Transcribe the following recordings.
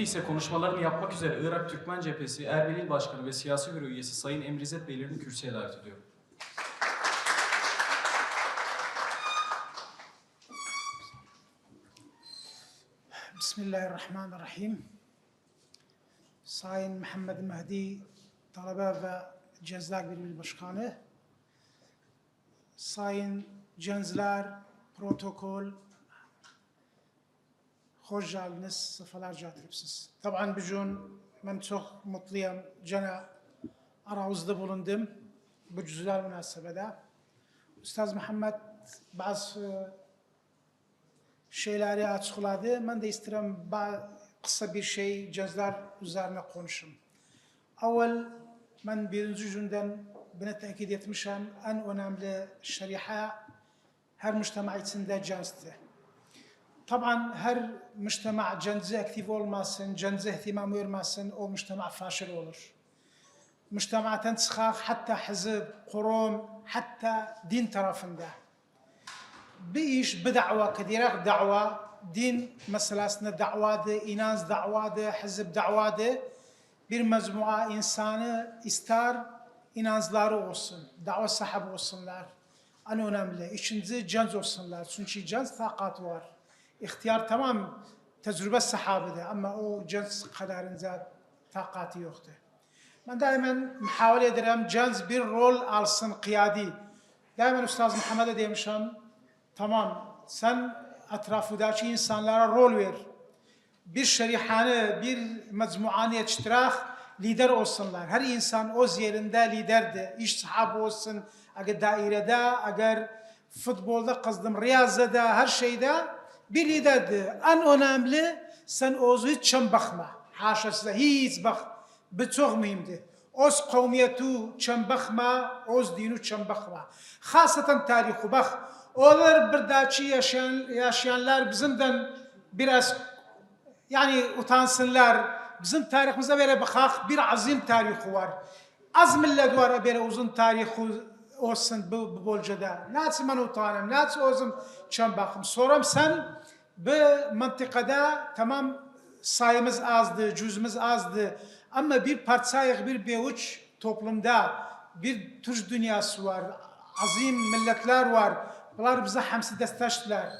Şimdi ise konuşmalarını yapmak üzere Irak Türkmen Cephesi Erbil İl Başkanı ve Siyasi Büro Üyesi Sayın Emre Beylerini kürsüye davet ediyorum. Bismillahirrahmanirrahim. Sayın Muhammed Mehdi, talebe ve Cezlak Birliği Başkanı, Sayın Cenzler, protokol, hoş geldiniz, sefalar getiripsiz. Taban bugün ben çok mutluyum. Cana aramızda bulundum bu güzel münasebede. Ustaz Muhammed bazı şeyleri açıkladı. Ben de isterim kısa bir şey cezler üzerine konuşayım. Evvel ben birinci günden buna tekit etmişim. En önemli şeriha her müştema içinde cenzdi. Taban her müştema cenzi aktif olmasın, cenzi ihtimam vermesin, o müştema faşil olur. Müştematen çıkak hatta hizib, kurum, hatta din tarafında. bir iş bir dava kedirak dava din meselesinde davadı, inanç davadı, hizb davadı bir mecmua insanı ister inançları olsun, dava sahibi olsunlar. En önemli. İkinci cenz olsunlar. Çünkü cenz takat var. İhtiyar tamam tecrübe sahabede ama o cenz kadarınca takatı yoktu. Ben daima muhavele ederim cenz bir rol alsın kıyadi. Daima Ustaz Muhammed'e demişim Tamam sen etrafındaki insanlara rol ver. Bir şerihane, bir mecmuanı yetiştirək, lider olsunlar. Her insan o yerinde liderdi. İş sahibi olsun, eğer dairede, eğer futbolda kızdım, riyazada, her şeyde bir liderdi. En önemli sen ozu hiç çem bakma. Haşa size hiç bak. Bu çok mühimdi. Oz kavmiyetu çem bakma, oz dinu çem bakma. Hasaten tarihi bak. Onlar birdaki yaşayan, yaşayanlar bizimden biraz yani utansınlar. Bizim tarihimize böyle bakak bir azim tarihi var. Az millet var böyle uzun tarihi olsun bu, bu bölgede. Nasıl ben utanım, nasıl özüm çem bakım. Soram sen bu mantıkada tamam sayımız azdı, cüzümüz azdı. Ama bir parçayık, bir bevuç toplumda bir Türk dünyası var. Azim milletler var. Bunlar bize hamsi desteştiler.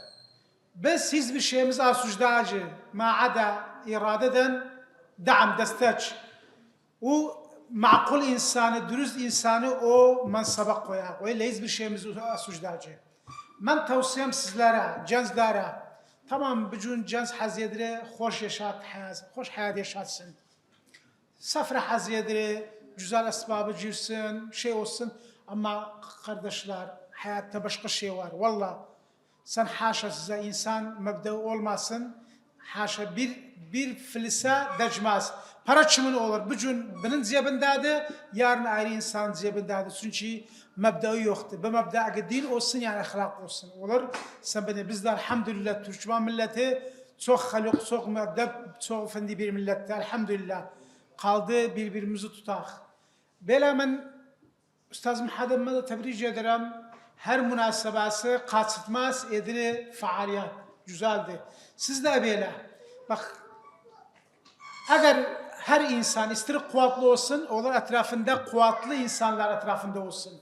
Biz hiçbir şeyimiz asucdacı. Ma ada iradeden da'am desteç. O makul insanı, dürüst insanı o mansaba koyar. Öyle hiçbir şeyimiz asucdacı. Ben tavsiyem sizlere, cenzlere, tamam bugün cenz haziyedire hoş yaşat hoş hayat yaşatsın. Safra haziyedire, güzel esbabı girsin, şey olsun. Ama kardeşler, hayatta başka şey var. Valla sen haşa size insan mebde olmasın. Haşa bir bir filise decmez. Para kimin olur? Bugün benim cebindedir, yarın ayrı insan cebindedir. Çünkü mebdeyi yoktu. Bu mebde din olsun yani ahlak olsun. Olur. Sen beni biz de elhamdülillah Türkmen milleti çok haluk, çok müeddep, çok efendi bir millette. Elhamdülillah. Kaldı birbirimizi tutak. Böyle ben Ustaz Muhammed'e de tebrik ederim. Her münasebası kaçırtmaz edili faaliyet. Güzeldi. Siz de böyle. Bak eğer her insan ister kuvvetli olsun, olur etrafında kuvvetli insanlar etrafında olsun.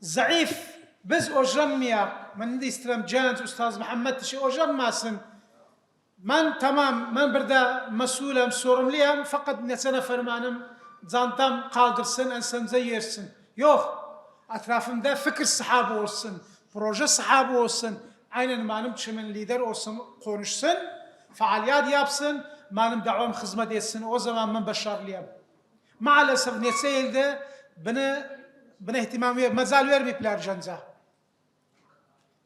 Zayıf, biz ojanmayak. Ben de isterim Cennet Ustaz Muhammed şey ojanmasın. Ben tamam, ben burada mesulüm, sorumluyum. Fakat ne sana fermanım, zantam kaldırsın, ensemze yersin. Yok. Etrafımda fikir sahibi olsun, proje sahibi olsun. Aynen benim kimin lider olsun, konuşsun, faaliyet yapsın, benim davam hizmet etsin. O zaman ben başarılıyım. Maalesef neseyilde beni bana ihtimam ver, mezal vermeyipler cenza.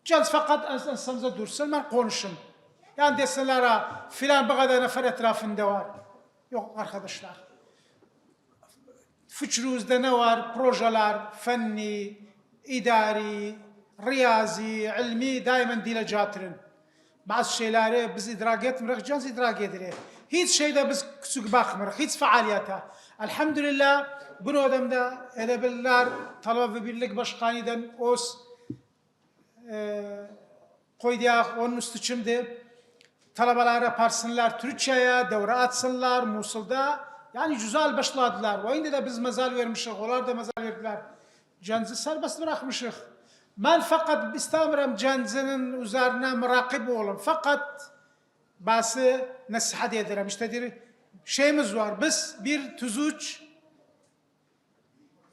Cenz fakat ensemze dursun, ben konuşum. Yani desinler ha, filan bu kadar nefer etrafında var. Yok arkadaşlar. Fikrinizde ne var? Projeler, fenni, idari, riyazi, ilmi daima dile getirin. Bazı şeyleri biz idrak etmiyoruz, cans idrak edilir. Hiç şeyde biz küçük bakmıyoruz, hiç faaliyete. Elhamdülillah bunu adamda edebilirler, talebe ve birlik başkanıdan os e, koyduğu onun üstü şimdi Talebeler yaparsınlar Türkçe'ye, devre atsınlar Musul'da. Yani güzel başladılar. Ve indi de biz mezal vermişik, onlar da mezal verdiler. Cenzi serbest bırakmışık. Ben fakat istemiyorum cenzinin üzerine mürakip olun. Fakat bazı nasihat ederim. İşte bir şeyimiz var. Biz bir tüzüç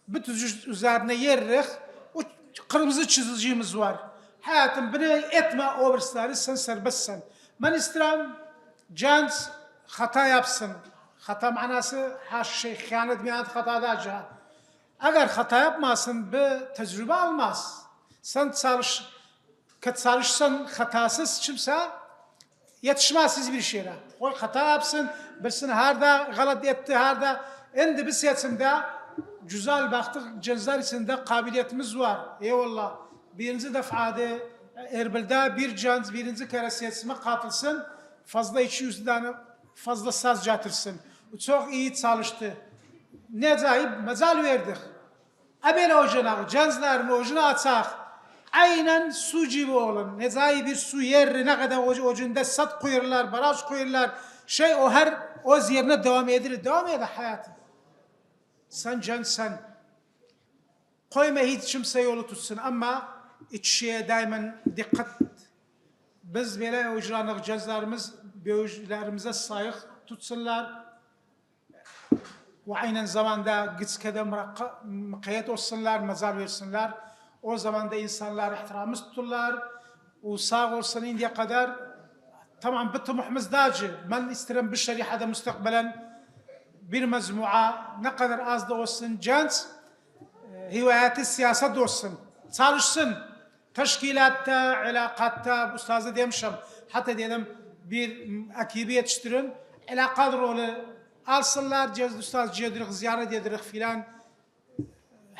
bu tüzüç üzerine yerrik. O kırmızı çizicimiz var. Hayatım bunu etme o birisleri sen serbestsin. Ben isterim cens hata yapsın. Hata manası her şey hıyanet miyanet hata da Eğer hata yapmasın bir tecrübe almaz. Sen çalış, çalışsan hatasız kimse yetişmezsiz bir şeyle. O hata yapsın, bilsin herda galat etti, herda endi biz yetimde güzel baktık cenzler içinde kabiliyetimiz var. Eyvallah. Birinci defada Erbil'de bir cenz birinci kere siyasime katılsın. Fazla 200 tane fazla saz getirsin. Çok iyi çalıştı. Ne acayip mecal verdik. Ebele ocuna, cenzlerin ocuna açak. Aynen su gibi olun. Nezai bir su yer ne kadar ucunda sat koyurlar, baraj koyurlar. Şey o her o yerine devam edir. Devam eder hayatı. Sen censen. Koyma hiç kimse yolu tutsun ama iç şeye daima dikkat. Biz böyle ucuranlık cezlarımız, büyücülerimize sayık tutsunlar. Ve aynen zamanda gitskede mıkayet olsunlar, mezar versinler. O zaman da insanlar ihtiramız tuturlar. O sağ olsun indiye kadar tamam bitumuhumuz dacı. Mel isterim bir şerihada müstakbelen bir mezmua ne kadar az da olsun genç e, hivayeti siyaset olsun. Çalışsın. Teşkilatta, ilakatta, ustazı demişim. Hatta diyelim bir akibi yetiştirin. İlakad rolü alsınlar. Ustaz cidirik, ziyaret edirik filan.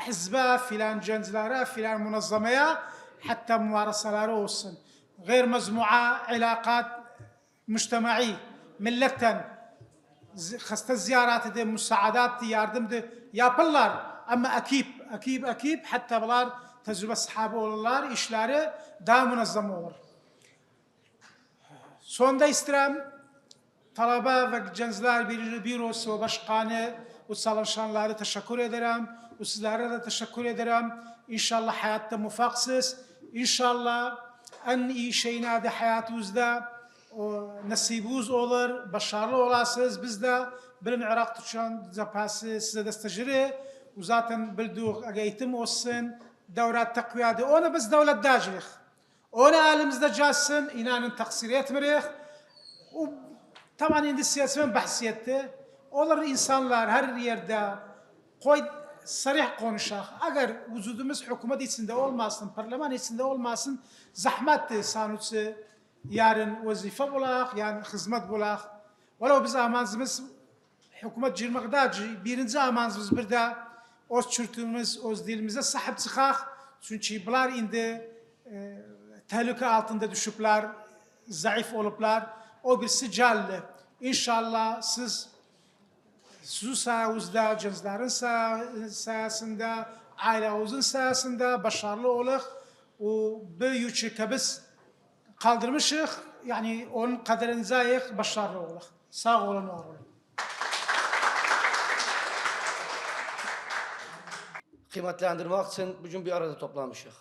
Hizbe filan cencilere filan munazzamaya hatta muvarasaları olsun. Gayr mecmua, ilakat, müştemai, milletten hasta ziyaret de, müsaadat yardım de yapırlar. Ama ekip, ekip, ekip hatta bunlar tecrübe sahibi olurlar, işleri daha münezzam olur. Sonda istirem talaba ve gençler bir bürosu başkanı ve çalışanları teşekkür ederim. Sizlere de teşekkür ederim. İnşallah hayatta muvaffaqsız. İnşallah en iyi şeyin adı hayatınızda nasibiniz olur, başarılı olasınız. Biz de birin Irak Türkçen zapası size desteciri. ve zaten bildik eğitim olsun, devlet takviyadi. Onu biz devlet dacılık. Onu elimizde calsın, inanın taksir etmirik. O Tamam indi siyasetin bahsiyetti. Olur insanlar her yerde koy sarih konuşak. Eğer vücudumuz hükümet içinde olmasın, parlaman içinde olmasın, zahmetli sanatçı yarın vazife bulak, yani hizmet bulak. Valla biz amancımız hükümet girmek dacı. Birinci amancımız bir de öz çürtümüz, öz dilimize sahip çıkak. Çünkü bunlar indi e, tehlike altında düşüpler, zayıf oluplar. O birisi callı. İnşallah siz sizin sayenizde, gençlerin sayesinde, ailenizin sayesinde başarılı oluk. O büyüyücü ki biz kaldırmışık. Yani onun kaderinize ayık başarılı oluk. Sağ olun, var olun. kıymetlendirmek için bugün bir arada toplanmışız.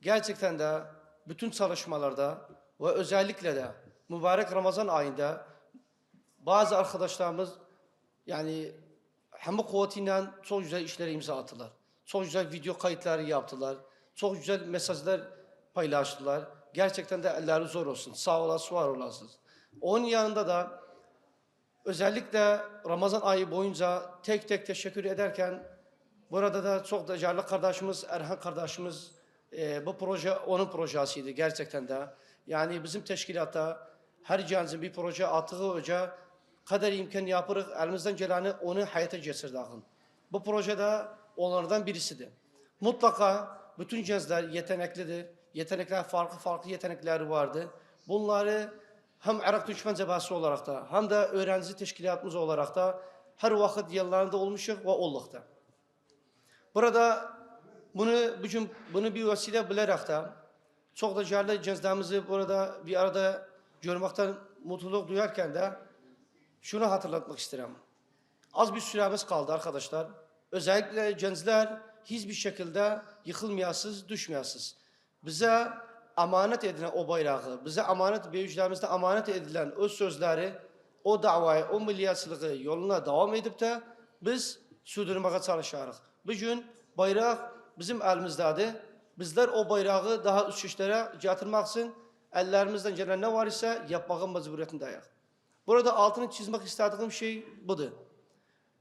Gerçekten de bütün çalışmalarda ve özellikle de mübarek Ramazan ayında bazı arkadaşlarımız yani hem kuvvetiyle çok güzel işlere imza attılar. Çok güzel video kayıtları yaptılar. Çok güzel mesajlar paylaştılar. Gerçekten de elleri zor olsun. Sağ olasın, var olasınız. Onun yanında da özellikle Ramazan ayı boyunca tek tek teşekkür ederken burada da çok değerli kardeşimiz Erhan kardeşimiz e, bu proje onun projesiydi gerçekten de. Yani bizim teşkilatta her canımızın bir proje attığı hoca kadar imkan yapırıq, elimizden geleni onu hayata geçirdik. Bu projede onlardan birisidir. Mutlaka bütün gençler yeteneklidir. Yetenekler farklı farklı yetenekleri vardı. Bunları hem Irak Türkmen Cebhası olarak da hem de öğrenci teşkilatımız olarak da her vakit yanlarında olmuşuz ve olduk da. Burada bunu bugün bunu bir vesile bilerek de çok da değerli gençlerimizi burada bir arada görmekten mutluluk duyarken de şunu hatırlatmak isterim. Az bir süremiz kaldı arkadaşlar. Özellikle gençler hiçbir şekilde yıkılmayasız, düşmeyasız. Bize emanet edilen o bayrağı, bize emanet büyüklerimizde emanet edilen o sözleri, o davayı, o milliyetçiliği yoluna devam edip de biz sürdürmeye çalışarız. Bugün bayrak bizim elimizdedir. Bizler o bayrağı daha üst kişilere getirmek için ellerimizden gelen ne var ise yapmağın mecburiyetindeyiz. Burada altını çizmek istediğim şey budur.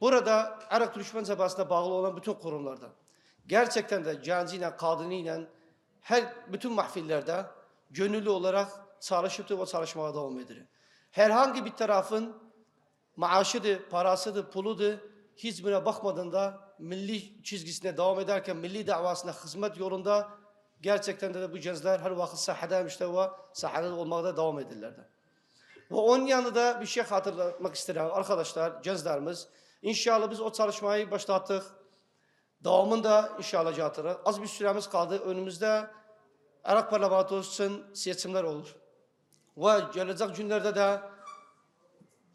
Burada Irak düşman cebasına bağlı olan bütün kurumlarda gerçekten de genciyle, kadınıyla her bütün mahfillerde gönüllü olarak çalışıp o çalışmaya devam edilir. Herhangi bir tarafın maaşıdır, parasıdır, puludur hiçbirine bakmadan da milli çizgisine devam ederken milli davasına hizmet yolunda gerçekten de bu gençler her vakit sahadaymışlar ve sahada olmaya devam edirler. Ve onun yanında bir şey hatırlatmak isterim arkadaşlar, gençlerimiz. İnşallah biz o çalışmayı başlattık. Devamında inşallah yatırır. Az bir süremiz kaldı. Önümüzde Irak parlamentosu için seçimler olur. Ve gelecek günlerde de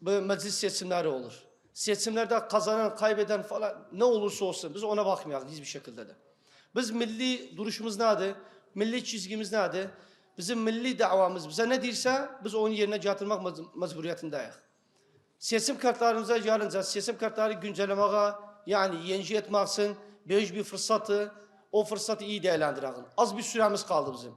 bu meclis seçimleri olur. Seçimlerde kazanan, kaybeden falan ne olursa olsun biz ona bakmayalım hiçbir şekilde de. Biz milli duruşumuz nedir? Milli çizgimiz nedir? Bizim milli davamız bize ne derse biz onun yerine getirmek mec- mecburiyetindeyiz. Seçim kartlarımıza gelince seçim kartları güncellemeye yani yenici etmek için büyük bir fırsatı o fırsatı iyi değerlendirelim. Az bir süremiz kaldı bizim.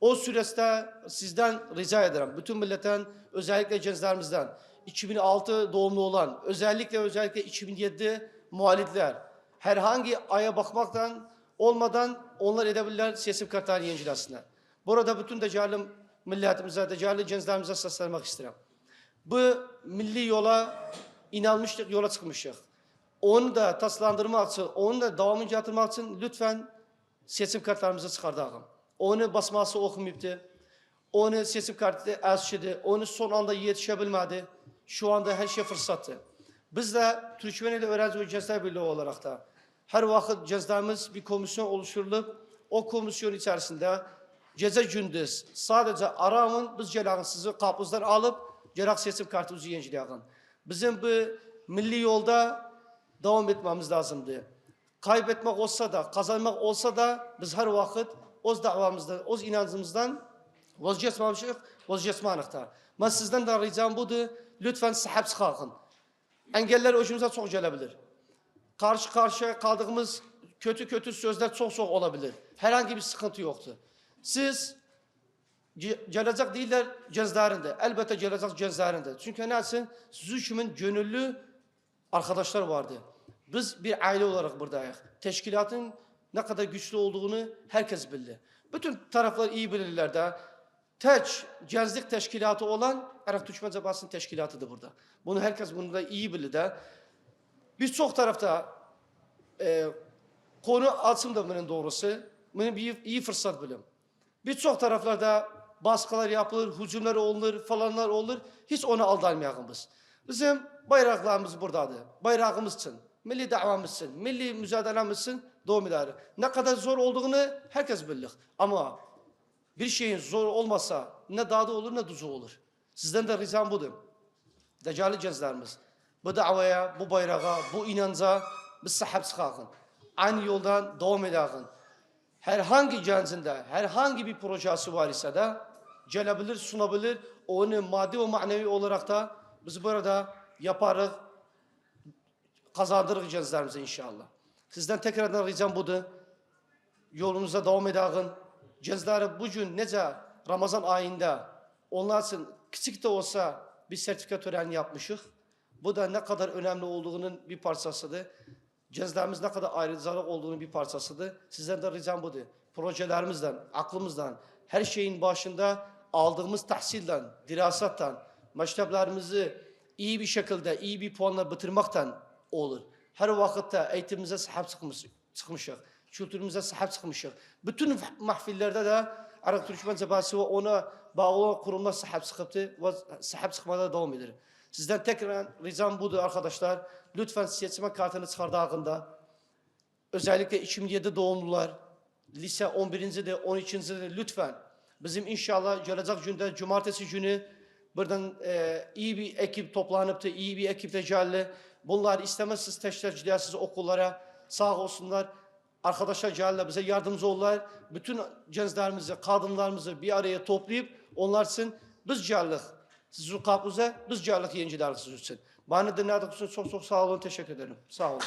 O süreçte sizden rica ederim. Bütün milletten özellikle gençlerimizden 2006 doğumlu olan özellikle özellikle 2007 muhalifler herhangi aya bakmaktan olmadan onlar edebilirler seçim kartları yenilesinler. Burada bütün değerli milletimize, değerli gençlerimize seslenmek isterim. Bu milli yola inanmıştık, yola çıkmıştık. Onu da taslandırmak için, onu da devamını getirmek için lütfen seçim kartlarımızı çıkartalım. Onu basması okumayıptı. Onu seçim kartı ezşidi. Onu son anda yetişebilmedi. Şu anda her şey fırsattı. Biz de Türkmeneli Öğrenci ve Gençler Birliği olarak da her vakit gençlerimiz bir komisyon oluşturulup o komisyon içerisinde gece gündüz sadece aramın biz gelin sizi kapınızdan alıp gerek seçim kartımızı yenileyin. Bizim bu milli yolda devam etmemiz lazımdı. Kaybetmek olsa da, kazanmak olsa da biz her vakit o davamızdan, o inancımızdan vazgeçmemişik, vazgeçmenik da. Ben sizden de ricam budur. Lütfen sahip çıkın. Engeller önümüze çok gelebilir. Karşı karşıya kaldığımız kötü kötü sözler çok çok olabilir. Herhangi bir sıkıntı yoktu. Siz ge- gelecek değiller gençlerinde. Elbette gelecek gençlerinde. Çünkü nesin? Siz üçümün gönüllü arkadaşlar vardı. Biz bir aile olarak buradayız. Teşkilatın ne kadar güçlü olduğunu herkes bildi. Bütün taraflar iyi bilirler de. Tek gençlik teşkilatı olan Irak Türkmen Cebası'nın teşkilatıdır burada. Bunu herkes bunu da iyi bilir de. Birçok tarafta e, konu açım da bunun doğrusu. Bunun bir iyi fırsat bilim. Birçok taraflarda baskılar yapılır, hücumlar olunur, falanlar olur. Hiç ona aldanmayalım biz. Bizim bayraklarımız buradadır. Bayrağımız için, milli davamız için, milli mücadelemiz için devam eder. Ne kadar zor olduğunu herkes bilir. Ama bir şeyin zor olmasa ne tadı olur ne tuzu olur. Sizden de ricam budur. Değerli gençlerimiz, bu davaya, bu bayrağa, bu inanca biz sahip çıkalım. Aynı yoldan devam edelim. Herhangi gencinde, herhangi bir projesi var ise de gelebilir, sunabilir. Onu maddi ve manevi olarak da biz burada yaparız, kazandırırız gençlerimize inşallah. Sizden tekrardan ricam budur. Yolunuza devam edelim. Gençleri bugün nece Ramazan ayında onlar için küçük de olsa bir sertifika töreni yapmışız. Bu da ne kadar önemli olduğunun bir parçasıdır. Gençlerimiz ne kadar ayrıcalık olduğunun bir parçasıdır. Sizden de ricam budur. Projelerimizden, aklımızdan, her şeyin başında aldığımız tahsilden, dirasattan, mekteplerimizi iyi bir şekilde, iyi bir puanla bitirmekten olur. Her vakitte eğitimimize sahip çıkmış, çıkmışız. Kültürümüze sahip çıkmışız. Bütün mahfillerde de Irak Türkmen Cebası ve ona bağlı kurumlar sahip çıkıptı ve sahip çıkmada devam eder. Sizden tekrar ricam budur arkadaşlar. Lütfen seçme kartını çıkardığında özellikle 2007 doğumlular, lise 11. de 12. de lütfen bizim inşallah gelecek günde cumartesi günü Buradan e, iyi bir ekip toplanıp da iyi bir ekiple geldi. Bunlar istemezsiz teşrif gidersiniz okullara. Sağ olsunlar. Arkadaşlar geldiler bize yardımcı oldular. Bütün gençlerimizi, kadınlarımızı bir araya toplayıp onlar için biz geldik. Kapınıza biz yenciler sizin için. Bana dinlediğiniz için çok çok sağ olun. Teşekkür ederim. Sağ olun.